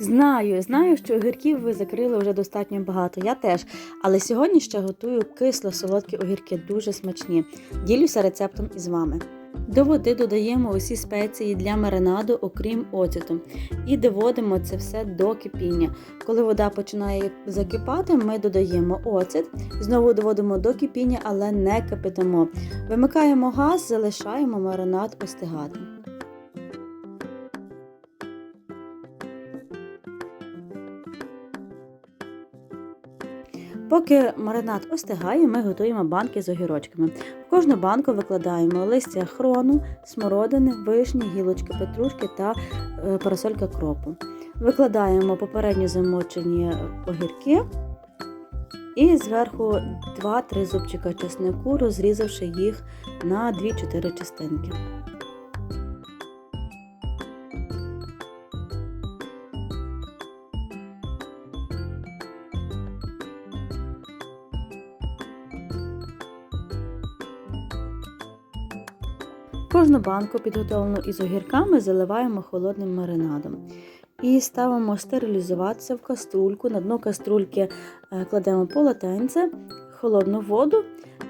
Знаю, знаю, що огірків ви закрили вже достатньо багато. Я теж. Але сьогодні ще готую кисло-солодкі огірки, дуже смачні. Ділюся рецептом із вами. До води додаємо усі спеції для маринаду, окрім оцету, і доводимо це все до кипіння. Коли вода починає закипати, ми додаємо оцет, знову доводимо до кипіння, але не кипятимо. Вимикаємо газ, залишаємо маринад остигати. Поки маринад остигає, ми готуємо банки з огірочками. В кожну банку викладаємо листя хрону, смородини, вишні, гілочки петрушки та е, парасолька кропу. Викладаємо попередньо замочені огірки і зверху 2-3 зубчика чеснику, розрізавши їх на 2-4 частинки. Кожну банку, підготовлену із огірками, заливаємо холодним маринадом. І ставимо стерилізуватися в каструльку. На дно каструльки е, кладемо полотенце, холодну воду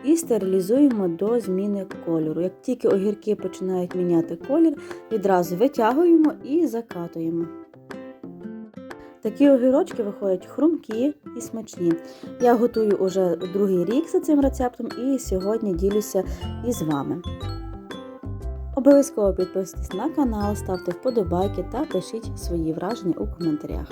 і стерилізуємо до зміни кольору. Як тільки огірки починають міняти колір, відразу витягуємо і закатуємо. Такі огірочки виходять хрумкі і смачні. Я готую уже другий рік за цим рецептом і сьогодні ділюся із вами. Обов'язково підписуйтесь на канал, ставте вподобайки та пишіть свої враження у коментарях.